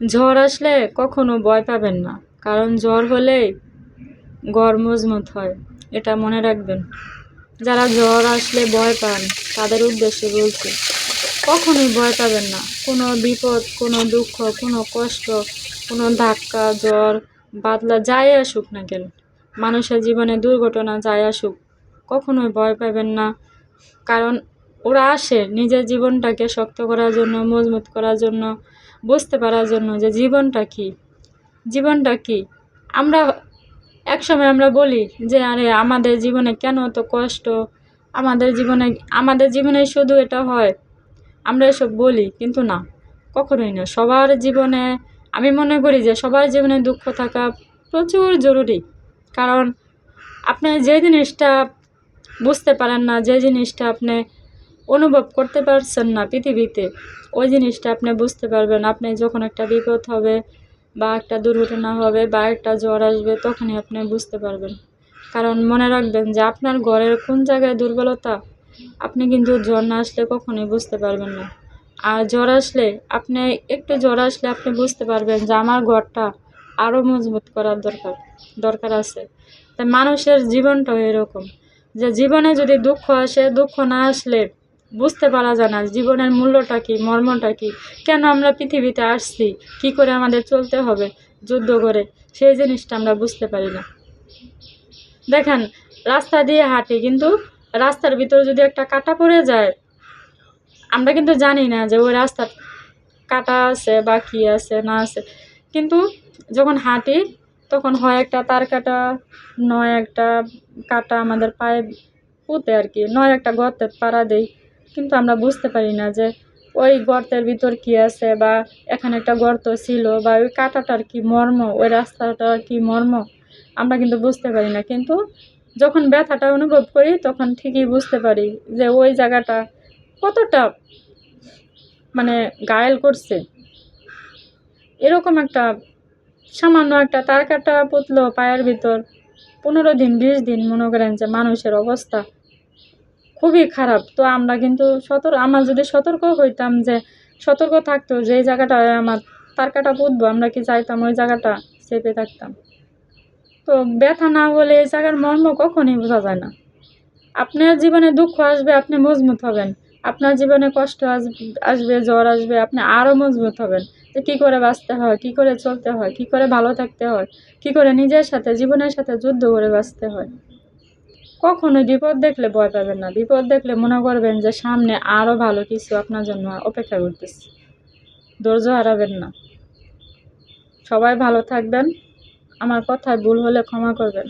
ঝড় আসলে কখনো ভয় পাবেন না, কারণ জ্বর হলেই ঘর মজবুত হয়, এটা মনে রাখবেন। যারা জ্বর আসলে ভয় পান, তাদের উদ্দেশ্যে বলছি, কখনোই ভয় পাবেন না। কোনো বিপদ, কোনো দুঃখ, কোনো কষ্ট, কোনো ধাক্কা, জ্বর, বাদলা যাই আসুক না কেন, মানুষের জীবনে দুর্ঘটনা যাই আসুক, কখনোই ভয় পাবেন না, কারণ ওরা আসে নিজের জীবনটাকে শক্ত করার জন্য, মজবুত করার জন্য, বুঝতে পারার জন্য যে জীবনটা কী? জীবনটা কী? আমরা একসময় আমরা বলি যে, আরে, আমাদের জীবনে কেন এত কষ্ট? আমাদের জীবনে আমাদের জীবনে শুধু এটা হয়। আমরা এসব বলি, কিন্তু না, কখনোই না। সবার জীবনে, আমি মনে করি যে সবার জীবনে দুঃখ থাকা প্রচুর জরুরি। কারণ আপনি যে জিনিসটা বুঝতে পারেন না, যে জিনিসটা আপনি অনুভব করতে পারছেন না পৃথিবীতে। ওই জিনিসটা আপনি বুঝতে পারবেন। আপনি যখন একটা বিপদ হবে বা একটা দুর্ঘটনা হবে বা একটা জ্বর আসবে, তখনই আপনি বুঝতে পারবেন। কারণ মনে রাখবেন যে আপনার ঘরের কোন জায়গায় দুর্বলতা, আপনি কিন্তু জ্বর না আসলে কখনোই বুঝতে পারবেন না। আর জ্বর আসলে আপনি, একটু জ্বর আসলে আপনি বুঝতে পারবেন যে আমার ঘরটা আরও মজবুত করার দরকার দরকার আছে। তাই মানুষের জীবনটাও এরকম। যে জীবনে যদি দুঃখ আসে, দুঃখ না আসলে বুঝতে পারা যায় না, জীবনের মূল্যটা কী, মর্মটা কী? কেন আমরা পৃথিবীতে আসছি? কী করে আমাদের চলতে হবে যুদ্ধ করে? সেই জিনিসটা আমরা বুঝতে পারি না। দেখেন, রাস্তা দিয়ে হাঁটি, কিন্তু রাস্তার ভিতরে যদি একটা কাটা পড়ে যায়, আমরা কিন্তু জানি না যে ওই রাস্তা কাটা আছে বা কী আছে, না আছে। কিন্তু যখন হাঁটি, তখন হয় একটা তার কাটা, নয় একটা কাটা আমাদের পায়ে পুঁতে আর কি, নয় একটা গর্তের পাড়া দেই। কিন্তু আমরা বুঝতে পারি না যে ওই গর্তের ভিতর কী আছে বা এখানে একটা গর্ত ছিল বা ওই কাঁটাটার কী মর্ম, ওই রাস্তাটার কী মর্ম, আমরা কিন্তু বুঝতে পারি না। কিন্তু যখন ব্যথাটা অনুভব করি, তখন ঠিকই বুঝতে পারি যে ওই জায়গাটা কতটা মানে ঘায়েল করছে। এরকম একটা সামান্য একটা তার কাটা পুতলো পায়ের ভিতর, পনেরো দিন, বিশ দিন, মনে করেন যে মানুষের অবস্থা। খুবই খারাপ। তো আমরা কিন্তু সতর্ক আমরা যদি সতর্ক হইতাম যে, সতর্ক থাকতো যে, এই জায়গাটায় আমার, তার কাটা পুঁতবো, আমরা কি চাইতাম ওই জায়গাটা চেপে থাকতাম? তো ব্যথা না হলে এই জায়গার মর্ম কখনই বোঝা যায় না। আপনার জীবনে দুঃখ আসবে, আপনি মজবুত হবেন। আপনার জীবনে কষ্ট আসবে, জ্বর আসবে, আপনি আরও মজবুত হবেন। যে কী করে বাঁচতে হয়, কী করে চলতে হয়, কী করে ভালো থাকতে হয়, কী করে নিজের সাথে, জীবনের সাথে যুদ্ধ করে বাঁচতে হয়। কখনোই বিপদ দেখলে ভয় পাবেন না। বিপদ দেখলে মনে করবেন যে সামনে আরও ভালো কিছু আপনার জন্য অপেক্ষা করতেছে। ধৈর্য হারাবেন না। সবাই ভালো থাকবেন। আমার কথায় ভুল হলে ক্ষমা করবেন।